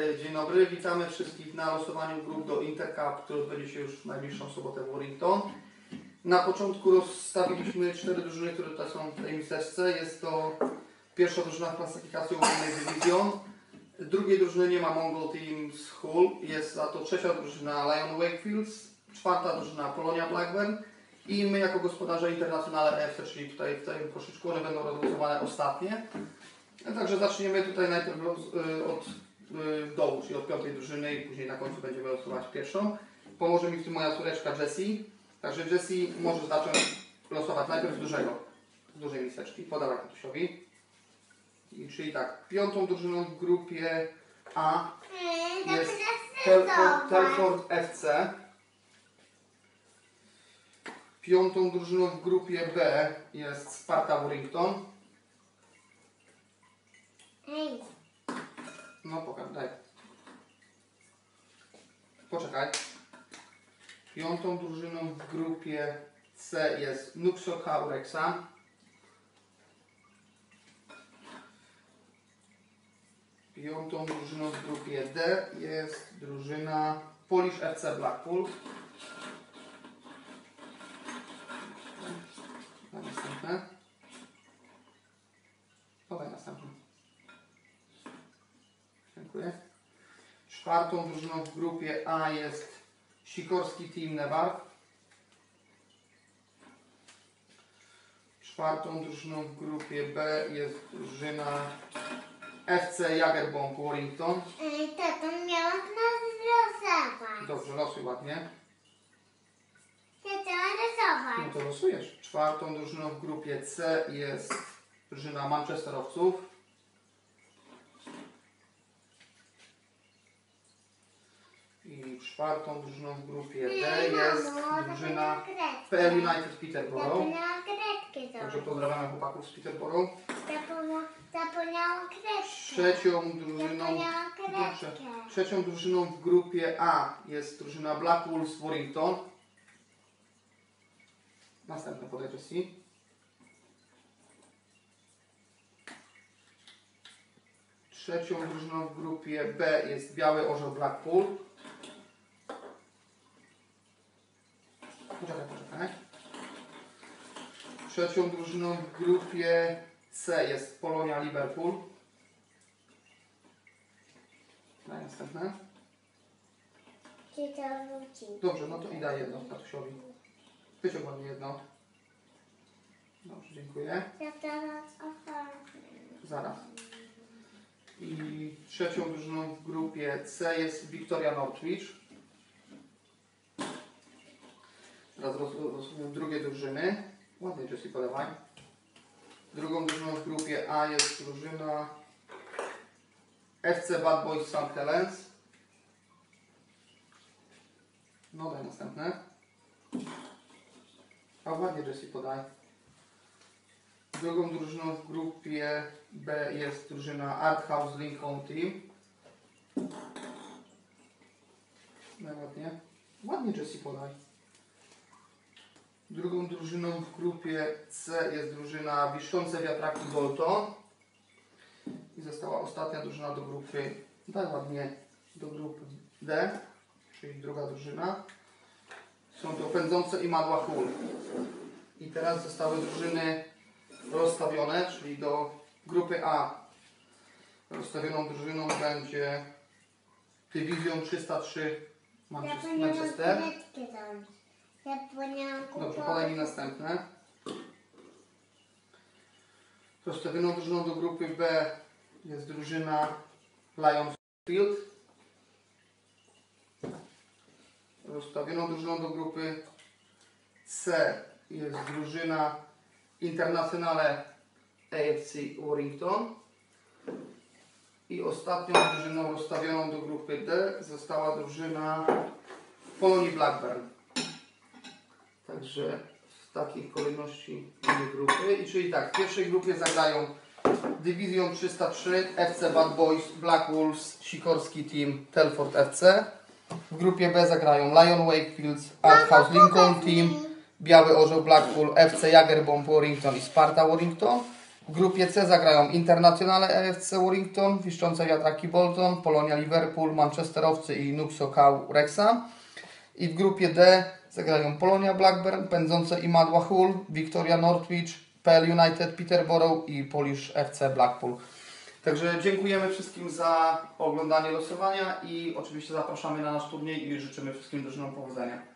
E, Dzień dobry, witamy wszystkich na losowaniu grup do Intercup, który odbędzie się już w najbliższą sobotę w Warrington. Na początku rozstawiliśmy cztery drużyny, które tutaj są w tej miseczce. Jest to pierwsza drużyna w klasyfikacji ogólnej Division. Drugiej drużyny nie ma Mongol Team Hull. Jest za to trzecia drużyna Lion Wakefields, czwarta drużyna Polonia Blackburn i my jako gospodarze Internacjonale EFC, czyli tutaj w tym koszyczku, one będą rozgłosowane ostatnie. Także zaczniemy tutaj najpierw od y, dołu, czyli od piątej drużyny i później na końcu będziemy losować pierwszą. Pomoże mi w tym moja córeczka Jessie. Także Jessie może zacząć losować najpierw z dużego, z dużej miseczki. Podawaj tatusiowi. I, czyli tak, piątą drużyną w grupie A jest Telford, Telford FC. Piątą drużyną w grupie B jest Sparta Warrington. No pokaż, daj. Poczekaj. Piątą drużyną w grupie C jest Nuxor Urexa. Piątą drużyną w grupie D jest drużyna Polish FC Blackpool. Daj następne. Podaj następne. Dziękuję. Czwartą drużyną w grupie A jest Sikorski Team Newar. Czwartą drużyną w grupie B jest drużyna FC Jagerbomb Warrington. ej, tato, miałam nas rysować. Dobrze, losuj ładnie. Ja chciałam No to losujesz. Czwartą drużyną w grupie C jest drużyna Manchesterowców. I czwartą drużyną w grupie D jest drużyna PL. United Peterborough. Także pozdrawiamy chłopaków z Peterborough. Zapomnia- Zapomniałam kredkę. Trzecią drużyną, Dobrze. trzecią drużyną w grupie A jest drużyna Black Wolves Warrington. Następne podaj Jessie. Trzecią drużyną w grupie B jest Biały Orzeł Blackpool. Poczekaj, poczekaj. Trzecią drużyną w grupie C jest Polonia Liverpool. Daj następne. Czy to wróci? Dobrze, no to i daj jedno tatusiowi. Wyciąg ładnie jedno. Dobrze, dziękuję. Ja teraz otworzę. Zaraz. I trzecią drużyną w grupie C jest Victoria Northwich. Teraz roz- rozumiem drugie drużyny. Ładnie Jessie podawaj. Drugą drużyną w grupie A jest drużyna FC Bad Boys St. Helens. No daj następne. A ładnie Jessie podaj. Drugą drużyną w grupie B jest drużyna Art House Lincoln Team. Najładnie. Ładnie Jessie podaj. Drugą drużyną w grupie C jest drużyna Wiszczące Wiatraki Bolton. I została ostatnia drużyna do grupy, daj ładnie, do grupy D, czyli druga drużyna. Są to Pędzące i Madła Hull. I teraz zostały drużyny rozstawione, czyli do grupy A. Rozstawioną drużyną będzie Division 303 Manchester. Zapomniałam Dobrze, podaj mi następne. Rozstawioną drużyną do grupy B jest drużyna Lions Field. Rozstawioną drużyną do grupy C jest drużyna Internacjonale AFC Warrington. I ostatnią drużyną rozstawioną do grupy D została drużyna Polonii Blackburn. Także w takiej kolejności dwie grupy. I czyli tak, w pierwszej grupie zagrają Division 303, FC Bad Boys, Black Wolves, Sikorski Team, Telford FC. W grupie B zagrają Lion Wakefields, Art House Lincoln Team, Biały Orzeł Blackpool, FC Jagerbomb Warrington i Sparta Warrington. W grupie C zagrają Internacjonale EFC Warrington, Wiszczące Wiatraki Bolton, Polonia Liverpool, Manchesterowcy i Nuxo Kał Rexa. I w grupie D zagrają Polonia Blackburn, Pędzące Imadła Hull, Victoria Northwich, PL United Peterborough i Polish FC Blackpool. Także dziękujemy wszystkim za oglądanie losowania i oczywiście zapraszamy na nasz turniej i życzymy wszystkim drużynom powodzenia.